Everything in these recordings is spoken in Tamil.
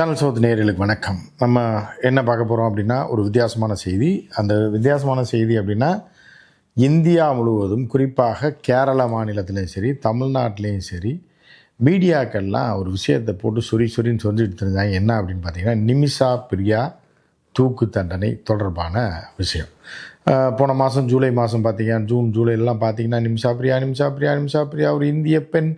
சேனல் சவுத் நேயர்களுக்கு வணக்கம். நம்ம என்ன பார்க்க போகிறோம் அப்படின்னா ஒரு வித்தியாசமான செய்தி. அந்த வித்தியாசமான செய்தி அப்படின்னா இந்தியா முழுவதும் குறிப்பாக கேரள மாநிலத்திலையும் சரி தமிழ்நாட்டிலையும் சரி மீடியாக்கள்லாம் ஒரு விஷயத்தை போட்டு சொறி சொறின்னு சொல்லிட்டு இருந்தாங்க. என்ன அப்படின்னு பார்த்தீங்கன்னா நிமிஷா பிரியா தூக்கு தண்டனை தொடர்பான விஷயம். போன மாதம் ஜூலை மாதம் பார்த்தீங்கன்னா ஜூன் ஜூலைலாம் பார்த்தீங்கன்னா நிமிஷா பிரியா நிமிஷா பிரியா நிமிஷா பிரியா ஒரு இந்திய பெண்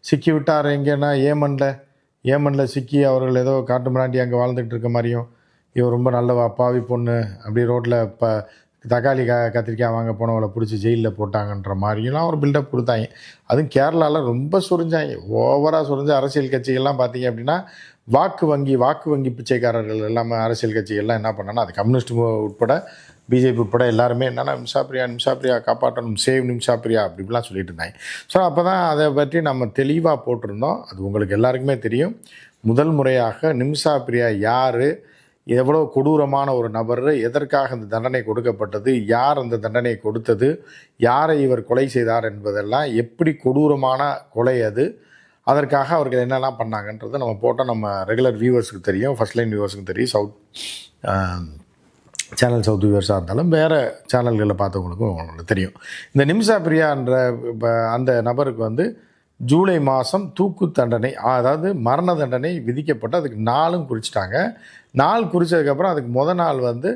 சிக்கி விட்டார். எங்கன்னா ஏமனில் ஏமனில் சிக்கி அவர்கள் ஏதோ காட்டு மிராண்டி அங்கே வாழ்ந்துகிட்டு இருக்க மாதிரியும் இவன் ரொம்ப நல்ல அப்பாவி பொண்ணு அப்படி ரோட்டில் இப்போ தக்காளி க கத்திரிக்காய் வாங்க போனவளை பிடிச்சி ஜெயிலில் போட்டாங்கன்ற மாதிரிலாம் ஒரு பில்டப் கொடுத்தாங்க. அதுவும் கேரளாவில் ரொம்ப சுரிஞ்சாங்க. ஓவராக சுரிஞ்சு அரசியல் கட்சிகள்லாம் பார்த்தீங்க அப்படின்னா வாக்கு வங்கி வாக்கு வங்கி பிச்சைக்காரர்கள் எல்லாமே அரசியல் கட்சிகள்லாம் என்ன பண்ணாங்கன்னா அது கம்யூனிஸ்ட் உட்பட பிஜேபி உட்பட எல்லாருமே என்னென்னா நிமிஷாப்பிரியா நிமிஷாப்பிரியா காப்பாற்றணும். சேவ் நிமிஷாப்பிரியா அப்படிலாம் சொல்லிட்டு இருந்தாங்க. ஸோ அப்போ தான் அதை பற்றி நம்ம தெளிவாக போட்டிருந்தோம். அது உங்களுக்கு எல்லாருக்குமே தெரியும். முதல் முறையாக நிமிஷாப்பிரியா யார் எவ்வளோ கொடூரமான ஒரு நபர் எதற்காக இந்த தண்டனை கொடுக்கப்பட்டது யார் அந்த தண்டனை கொடுத்தது யாரை இவர் கொலை செய்தார் என்பதெல்லாம் எப்படி கொடூரமான கொலை அது அதற்காக அவர்கள் என்னெல்லாம் பண்ணாங்கன்றது நம்ம போட்டால் நம்ம ரெகுலர் வியூவர்ஸுக்கு தெரியும். ஃபர்ஸ்ட் லைன் வியூவர்ஸுக்கு தெரியும். சவுத் சேனல் சவுத் வியூவர்ஸாக இருந்தாலும் வேறு சேனல்களில் பார்த்தவங்களுக்கும் உங்களுக்கு தெரியும். இந்த நிமிஷா பிரியான்ற இப்போ அந்த நபருக்கு வந்து ஜூலை மாதம் தூக்கு தண்டனை அதாவது மரண தண்டனை விதிக்கப்பட்டு அதுக்கு நாளும் குறிச்சிட்டாங்க. நாள் குறித்ததுக்கப்புறம் அதுக்கு முத நாள் வந்து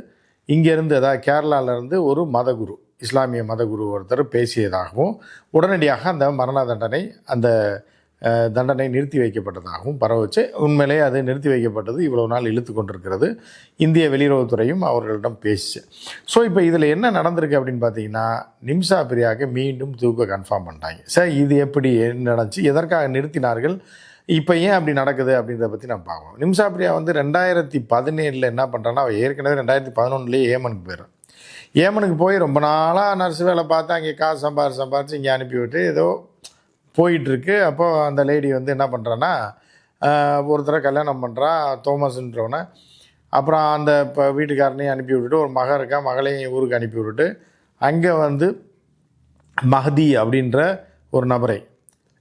இங்கேருந்து அதாவது கேரளாவிலேருந்து ஒரு மதகுரு இஸ்லாமிய மதகுரு ஒருத்தர் பேசியதாகவும் உடனடியாக அந்த மரண தண்டனை அந்த தண்டனை நிறுத்தி வைக்கப்பட்டதாகவும் பரவச்சு. உண்மையிலேயே அது நிறுத்தி வைக்கப்பட்டது இவ்வளவு நாள் இழுத்து கொண்டிருக்கிறது. இந்திய வெளியுறவுத்துறையும் அவர்களிடம் பேசிச்சு. ஸோ இப்போ இதில் என்ன நடந்திருக்கு அப்படின்னு பார்த்தீங்கன்னா நிம்சா பிரியாவுக்கு மீண்டும் தூக்க கன்ஃபார்ம் பண்ணிட்டாங்க. சார் இது எப்படி என்ன நடந்துச்சு? எதற்காக நிறுத்தினார்கள்? இப்போ ஏன் அப்படி நடக்குது அப்படின்றத பற்றி நம்ம பார்க்கணும். நிம்சா பிரியா வந்து ரெண்டாயிரத்தி பதினேழில் என்ன பண்ணுறான்னா அவள் ஏற்கனவே ரெண்டாயிரத்தி பதினொன்றுலேயே ஏமனுக்கு போயிடும் ஏமனுக்கு போய் ரொம்ப நாளாக நர்ஸ் வேலை பார்த்து அங்கே காசு சம்பாரிச்சு சம்பாரிச்சு இங்கே அனுப்பிவிட்டு ஏதோ போயிட்டுருக்கு. அப்போ அந்த லேடி வந்து என்ன பண்ணுறான்னா ஒருத்தரை கல்யாணம் பண்ணுறா தோமஸ்ன்றவனை. அப்புறம் அந்த இப்போ வீட்டுக்காரனையும் அனுப்பி விட்டுட்டு ஒரு மக இருக்கா மகளையும் ஊருக்கு அனுப்பி விட்டுட்டு அங்கே வந்து மஹதி அப்படின்ற ஒரு நபரை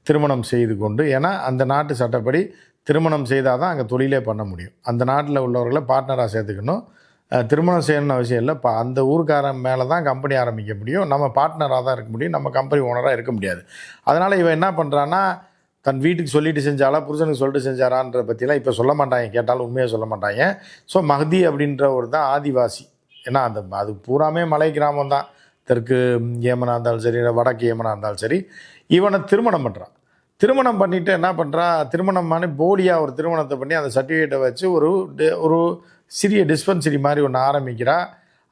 திருமணம் செய்து கொண்டு ஏன்னா அந்த நாட்டு சட்டப்படி திருமணம் செய்தால் தான் அங்கே தொழிலே பண்ண முடியும். அந்த நாட்டில் உள்ளவர்களை பார்ட்னராக சேர்த்துக்கணும். திருமணம் செய்யணும்னு அவசியம் இல்லை. இப்போ அந்த ஊருக்காரன் மேலே தான் கம்பெனி ஆரம்பிக்க முடியும். நம்ம பார்ட்னராக தான் இருக்க முடியும். நம்ம கம்பெனி ஓனராக இருக்க முடியாது. அதனால் இவன் என்ன பண்ணுறான்னா தன் வீட்டுக்கு சொல்லிட்டு செஞ்சாலா புருஷனுக்கு சொல்லிட்டு செஞ்சாரான்ற பற்றிலாம் இப்போ சொல்ல மாட்டாங்க. கேட்டாலும் உண்மையாக சொல்ல மாட்டாங்க. ஸோ மஹதி அப்படின்ற ஒரு தான் ஆதிவாசி. ஏன்னா அந்த அது பூராமே மலை கிராமம் தான். தெற்கு ஏமனாக இருந்தாலும் சரி வடக்கு ஏமனாக இருந்தாலும் சரி இவனை திருமணம் பண்ணுறான் திருமணம் பண்ணிவிட்டு என்ன பண்ணுறா திருமணம் பண்ணி போலியாக ஒரு திருமணத்தை பண்ணி அந்த சர்டிஃபிகேட்டை வச்சு ஒரு ஒரு சிறிய டிஸ்பென்சரி மாதிரி ஒன்று ஆரம்பிக்கிறா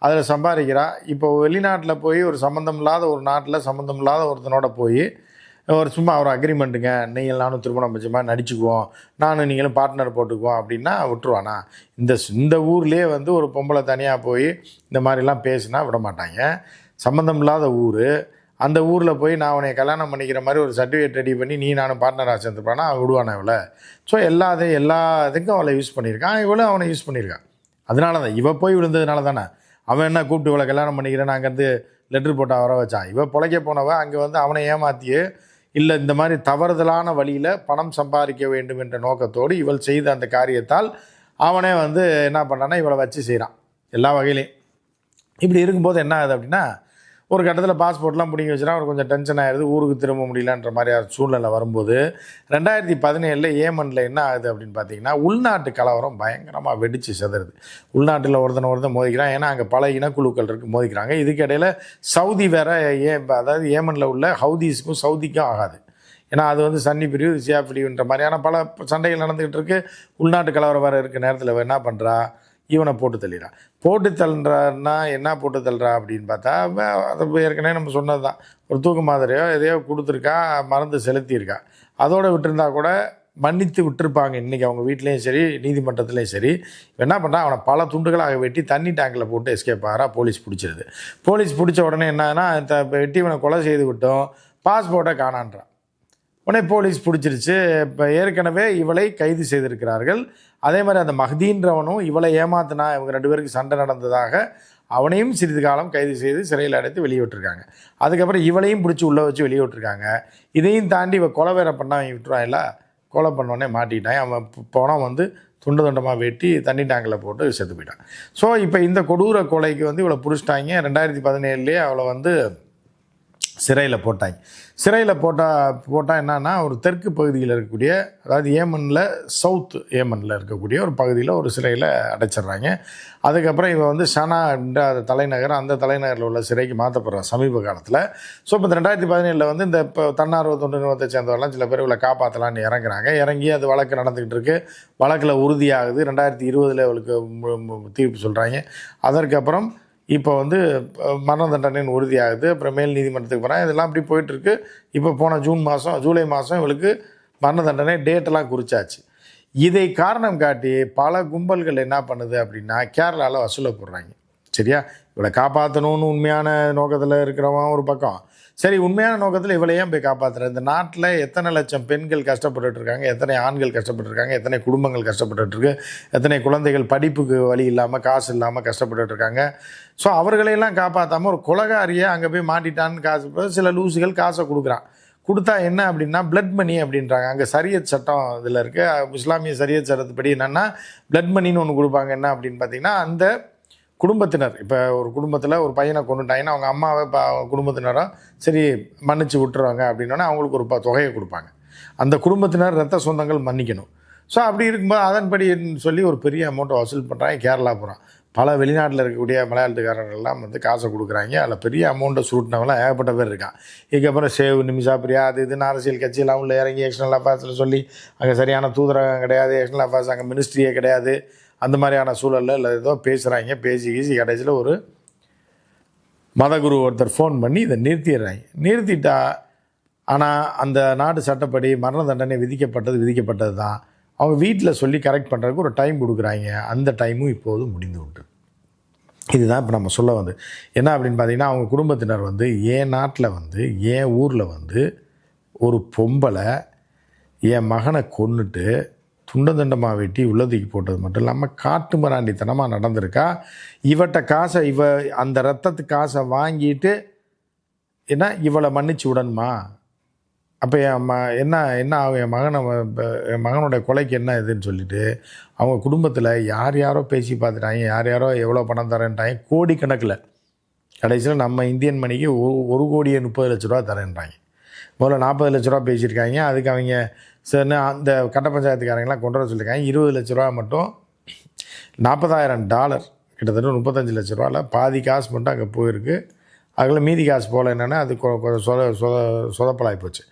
அதில் சம்பாதிக்கிறா. இப்போ வெளிநாட்டில் போய் ஒரு சம்மந்தம் இல்லாத ஒரு நாட்டில் சம்மந்தம் இல்லாத ஒருத்தனோட போய் ஒரு சும்மா ஒரு அக்ரிமெண்ட்டுங்க நீங்கள் நானும் திருமணம் வச்சமா நடிச்சுக்குவோம். நானும் நீங்களும் பார்ட்னர் போட்டுக்குவோம் அப்படின்னா விட்டுருவானா. இந்த இந்த ஊர்லேயே வந்து ஒரு பொம்பளை தனியாக போய் இந்த மாதிரிலாம் பேசினா விட மாட்டாங்க. சம்மந்தம் இல்லாத ஊர். அந்த ஊரில் போய் நான் உன்னை கல்யாணம் பண்ணிக்கிற மாதிரி ஒரு சர்டிஃபிகேட் ரெடி பண்ணி நீ நானும் பார்ட்னராக சேர்ந்துப்பானா அவன் விடுவானா இவளை? ஸோ எல்லா இது எல்லா இதுக்கும் அவளை யூஸ் பண்ணியிருக்கான். இவளும் அவனை யூஸ் பண்ணியிருக்கான் அதனால தான் இவ போய் விழுந்ததுனால தானே அவன் என்ன கூப்பிட்டு இவளை கல்யாணம் பண்ணிக்கிறேன் அங்கேருந்து லெட்ரு போட்டு வர வச்சான். இவன் பிழைக்க போனவன் அங்கே வந்து அவனை ஏமாத்தியே இல்லை இந்த மாதிரி தவறுதலான வழியில் பணம் சம்பாதிக்க வேண்டும் என்ற நோக்கத்தோடு இவள் செய்த அந்த காரியத்தால் அவனே வந்து என்ன பண்ணான்னா இவளை வச்சு செய்கிறான் எல்லா வகையிலையும். இப்படி இருக்கும்போது என்ன ஆகுது அப்படின்னா ஒரு கட்டத்தில் பாஸ்போர்ட்லாம் பிடிங்கி வச்சுனா அவர் கொஞ்சம் டென்ஷன் ஆயிடுது ஊருக்கு திரும்ப முடியலன்ற மாதிரி சூழ்நிலை வரும்போது ரெண்டாயிரத்தி பதினேழில் ஏமனில் என்ன ஆகுது அப்படின்னு பார்த்தீங்கன்னா உள்நாட்டு கலவரம் பயங்கரமாக வெடித்து செதறுது. உள்நாட்டில் ஒருத்தனை ஒருத்தன் மோதிக்கிறான். ஏன்னா அங்கே பல இனக்குழுக்கள் இருக்குது மோதிக்கிறாங்க. இதுக்கிடையில் சவுதி வேற ஏ அதாவது ஏமனில் உள்ள ஹவுதீஸுக்கும் சவுதிக்கும் ஆகாது. ஏன்னா அது வந்து சன்னி பிரிவு சியா பிரிவுன்ற மாதிரியான பல சண்டைகள் நடந்துக்கிட்டு இருக்குது உள்நாட்டு கலவரம் வேறு இருக்க நேரத்தில். என்ன பண்ணுறா இவனை போட்டு தள்ளிடுறான் போட்டு தள்ளுறான்னா என்ன போட்டு தள்ளுறா அப்படின்னு பார்த்தா அது ஏற்கனவே நம்ம சொன்னது தான் ஒரு தூக்கு மாதிரியோ எதையோ கொடுத்துருக்கா மருந்து செலுத்தியிருக்கா. அதோடு விட்டுருந்தா கூட மன்னித்து விட்டுருப்பாங்க. இன்றைக்கி அவங்க வீட்லேயும் சரி நீதிமன்றத்துலேயும் சரி. என்ன பண்ணுறா அவனை பல துண்டுகளாக வெட்டி தண்ணி டேங்கில் போட்டு எஸ்கேப் ஆகிறா. போலீஸ் பிடிச்சிருது. போலீஸ் பிடிச்ச உடனே என்னன்னா த- வெட்டி இவனை கொலை செய்து விட்டோம். பாஸ்போர்ட்டை காணான்றான். உடனே போலீஸ் பிடிச்சிருச்சு. இப்போ ஏற்கனவே இவளை கைது செய்திருக்கிறார்கள். அதே மாதிரி அந்த மஹ்தீன்றவனும் இவளை ஏமாத்தினா இவங்க ரெண்டு பேருக்கு சண்டை நடந்ததாக அவனையும் சிறிது காலம் கைது செய்து சிறையில் அடைத்து வெளியிட்டிருக்காங்க. அதுக்கப்புறம் இவளையும் பிடிச்சி உள்ளே வச்சு வெளியிட்டிருக்காங்க. இதையும் தாண்டி இவள் கொலை வேற பண்ணா அவன் விட்டுருவான் இல்லை கொலை பண்ணோடனே மாட்டிக்கிட்டான் அவன் போனால் வந்து துண்டு துண்டமாக வெட்டி தண்ணி டேங்கில் போட்டு செத்து போயிட்டான். ஸோ இப்போ இந்த கொடூர கொலைக்கு வந்து இவளை பிடிச்சிட்டாங்க. ரெண்டாயிரத்தி பதினேழுலேயே அவளை வந்து சிறையில் போட்டாங்க. சிறையில் போட்டால் போட்டால் என்னன்னா ஒரு தெற்கு பகுதியில் இருக்கக்கூடிய அதாவது ஏமனில் சவுத் ஏமனில் இருக்கக்கூடிய ஒரு பகுதியில் ஒரு சிறையில் அடைச்சிடுறாங்க. அதுக்கப்புறம் இவன் வந்து சனா என்ற தலைநகர் அந்த தலைநகரில் உள்ள சிறைக்கு மாற்றப்படுறான் சமீப காலத்தில். ஸோ இப்போ இந்த ரெண்டாயிரத்தி பதினேழில் வந்து இந்த இப்போ தன்னார்வ தொண்டு நிறுவனத்தை சேர்ந்தவரெல்லாம் சில பேர் இவளை காப்பாற்றலான்னு இறங்குறாங்க. இறங்கி அது வழக்கு நடந்துக்கிட்டு இருக்கு. வழக்கில் உறுதியாகுது. ரெண்டாயிரத்தி இருபதில் அவளுக்கு தீர்ப்பு சொல்கிறாங்க அதற்கப்புறம் இப்போ வந்து மரண தண்டனைன்னு உறுதியாகுது. அப்புறம் மேல் நீதிமன்றத்துக்கு போகிறேன் இதெல்லாம் அப்படி போயிட்டுருக்கு. இப்போ போன ஜூன் மாதம் ஜூலை மாதம் இவளுக்கு மரண தண்டனை டேட்டெல்லாம் குறிச்சாச்சு. இதை காரணம் காட்டி பல கும்பல்கள் என்ன பண்ணுது அப்படின்னா கேரளாவில் வசூலை போடுறாங்க. சரியா? இவளை காப்பாற்றணும்னு உண்மையான நோக்கத்தில் இருக்கிறவன் ஒரு பக்கம். சரி உண்மையான நோக்கத்தில் இவளை ஏன் போய் காப்பாற்றுற இந்த நாட்டில் எத்தனை லட்சம் பெண்கள் கஷ்டப்பட்டுட்டு இருக்காங்க எத்தனை ஆண்கள் கஷ்டப்பட்டு இருக்காங்க எத்தனை குடும்பங்கள் கஷ்டப்பட்டுட்டு இருக்கு எத்தனை குழந்தைகள் படிப்புக்கு வழி இல்லாமல் காசு இல்லாமல் கஷ்டப்பட்டு இருக்காங்க ஸோ அவர்களையெல்லாம் காப்பாற்றாமல் ஒரு குலகாரியை அங்கே போய் மாட்டிட்டான்னு காசு சில லூசுகள் காசை கொடுக்குறான். கொடுத்தா என்ன அப்படின்னா பிளட் மணி அப்படின்றாங்க. அங்கே சரியத் சட்டம் இதில் இருக்குது இஸ்லாமிய சரியத் சட்டத்துப்படி என்னென்னா பிளட் மணின்னு ஒன்று கொடுப்பாங்க. என்ன அப்படின்னு பார்த்தீங்கன்னா அந்த குடும்பத்தினர். இப்போ ஒரு குடும்பத்தில் ஒரு பையனை கொண்டுட்டாங்கன்னா அவங்க அம்மாவை இப்போ குடும்பத்தினரோ சரி மன்னிச்சு விட்டுருவாங்க அப்படின்னா அவங்களுக்கு ஒரு ப- தொகையை கொடுப்பாங்க. அந்த குடும்பத்தினர் ரத்த சொந்தங்கள் மன்னிக்கணும். ஸோ அப்படி இருக்கும்போது அதன்படின்னு சொல்லி ஒரு பெரிய அமௌண்ட்டை வசூல் பண்ணுறாங்க கேரளா புறம் பல வெளிநாட்டில் இருக்கக்கூடிய மலையாளத்துக்காரர்கள்லாம் வந்து காசை கொடுக்குறாங்க. அதில் பெரிய அமௌண்ட்டை சுருட்டினவெல்லாம் ஏகப்பட்ட பேர் இருக்கான் இதுக்கப்புறம் சேவ் நிமிஷா பிரியா அது இதுன்னு அரசியல் கட்சியெல்லாம் உள்ள இறங்கி எக்ஸ்டர்னல் அஃபேர்ஸில் சொல்லி அங்கே சரியான தூதரகம் கிடையாது எக்ஸ்டர்னல் அஃபேர்ஸ் அங்கே மினிஸ்ட்ரியே கிடையாது. அந்த மாதிரியான சூழலில் இல்லை ஏதோ பேசுகிறாங்க பேசி கீசி கடைசியில் ஒரு மதகுரு ஒருத்தர் ஃபோன் பண்ணி இதை நிறுத்திடுறாங்க. நிறுத்திட்டா ஆனால் அந்த நாட்டு சட்டப்படி மரண தண்டனை விதிக்கப்பட்டது விதிக்கப்பட்டது தான். அவங்க வீட்டில் சொல்லி கரெக்ட் பண்ணுறதுக்கு ஒரு டைம் கொடுக்குறாங்க. அந்த டைமும் இப்போது முடிந்து உண்டு. இதுதான் இப்போ நம்ம சொல்ல வந்து என்ன அப்படின்னு பார்த்தீங்கன்னா அவங்க குடும்பத்தினர் வந்து என் நாட்டில் வந்து என் ஊரில் வந்து ஒரு பொம்பளை என் மகனை கொன்னுட்டு துண்ட தண்டமாக வெட்டி உள்ளதுக்கு போட்டது மட்டும் இல்லாமல் காட்டு மராண்டித்தனமாக நடந்திருக்கா? இவட்ட காசை இவ அந்த ரத்தத்து காசை வாங்கிட்டு என்ன இவளை மன்னிச்சு விடணுமா? அப்போ என் ம என்ன என்ன ஆகும்? என் மகனை என் மகனுடைய கொலைக்கு என்ன இதுன்னு சொல்லிட்டு அவங்க குடும்பத்தில் யார் யாரோ பேசி பார்த்துட்டாங்க. யார் யாரோ எவ்வளோ பணம் தரேன்ட்டாங்க. கோடிக்கணக்கில். கடைசியில் நம்ம இந்தியன் மணிக்கு ஒரு ஒரு கோடியே முப்பது லட்ச ரூபா தரேன்றாங்க முதல்ல நாற்பது லட்ச ரூபா பேசியிருக்காங்க. அதுக்கு அவங்க சரின்னு அந்த கட்ட பஞ்சாயத்துக்காரங்களாம் கொண்டு வர சொல்லியிருக்காங்க. இருபது லட்ச ரூபா மட்டும் நாற்பதாயிரம் டாலர் கிட்டத்தட்ட முப்பத்தஞ்சு லட்ச ரூபாவில் பாதி காசு மட்டும் அங்கே போயிருக்கு. அதில் மீதி காசு போகல என்னென்னா அது கொ- கொஞ்சம் சொத சொத சொதப்பலாகி போச்சு.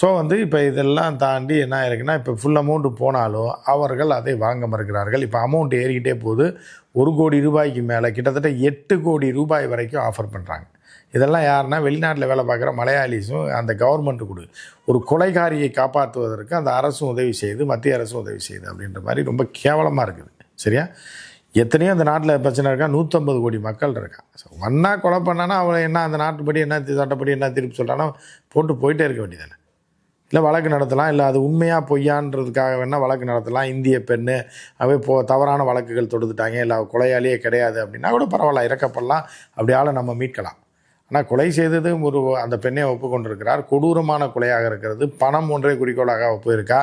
ஸோ வந்து இப்போ இதெல்லாம் தாண்டி என்ன ஆயிருக்குன்னா இப்போ ஃபுல் அமௌண்ட்டு போனாலும் அவர்கள் அதை வாங்க மறுக்கிறார்கள். இப்போ அமௌண்ட் ஏறிக்கிட்டே போகுது. ஒரு கோடி ரூபாய்க்கு மேலே கிட்டத்தட்ட எட்டு கோடி ரூபாய் வரைக்கும் ஆஃபர் பண்ணுறாங்க இதெல்லாம் யாருன்னா வெளிநாட்டில் வேலை பார்க்குற மலையாளிஸும் அந்த கவர்மெண்ட்டு கொடு. ஒரு கொலைகாரியை காப்பாற்றுவதற்கு அந்த அரசும் உதவி செய்யுது மத்திய அரசும் உதவி செய்யுது அப்படின்ற மாதிரி ரொம்ப கேவலமாக இருக்குது. சரியா? எத்தனையோ அந்த நாட்டில் பிரச்சனை இருக்கா? நூற்றம்பது கோடி மக்கள் இருக்கா? ஸோ ஒன்றா கொலை பண்ணானா அவளை என்ன அந்த நாட்டுப்படி என்ன சட்டப்படி என்ன திருப்பி சொல்கிறானோ போட்டு போயிட்டே இருக்க வேண்டியதானே இல்லை வழக்கு நடத்தலாம் இல்லை அது உண்மையாக பொய்யான்றதுக்காக வேணால் வழக்கு நடத்தலாம். இந்திய பெண்ணு அவை போ தவறான வழக்குகள் தொடுத்துட்டாங்க இல்லை அவ கொலையாளியே கிடையாது அப்படின்னா கூட பரவாயில்ல இறக்கப்படலாம். அப்படி ஆளை நம்ம மீட்கலாம். ஆனால் கொலை செய்தது ஒரு அந்த பெண்ணை ஒப்புக்கொண்டிருக்கிறார். கொடூரமான கொலையாக இருக்கிறது. பணம் ஒன்றே குறிக்கோளாக போயிருக்கா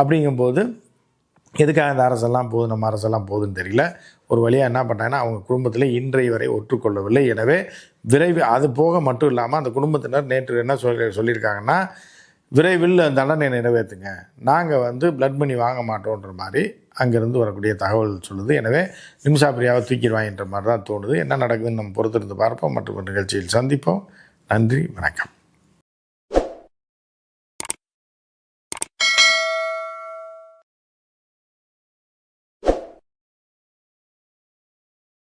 அப்படிங்கும்போது எதுக்காக இந்த அரசெல்லாம் போகுது நம்ம அரசெல்லாம் போகுதுன்னு தெரியல. ஒரு வழியாக என்ன பண்ணாங்கன்னா அவங்க குடும்பத்தில் இன்றைய வரை ஒற்றுக்கொள்ளவில்லை. எனவே விரைவு அது போக மட்டும் இல்லாமல் அந்த குடும்பத்தினர் நேற்று என்ன சொல்லி சொல்லியிருக்காங்கன்னா விரைவில் தண்டனை நிறைவேற்றுங்க நாங்கள் வந்து பிளட் மணி வாங்க மாட்டோன்ற மாதிரி அங்கேருந்து வரக்கூடிய தகவல் சொல்லுது. எனவே நிமிஷா பிரியாவை தூக்கிடுவாங்கன்ற மாதிரி தான் தோணுது. என்ன நடக்குதுன்னு நம்ம பொறுத்திருந்து பார்ப்போம். மற்றும் நிகழ்ச்சியில் சந்திப்போம். நன்றி. வணக்கம்.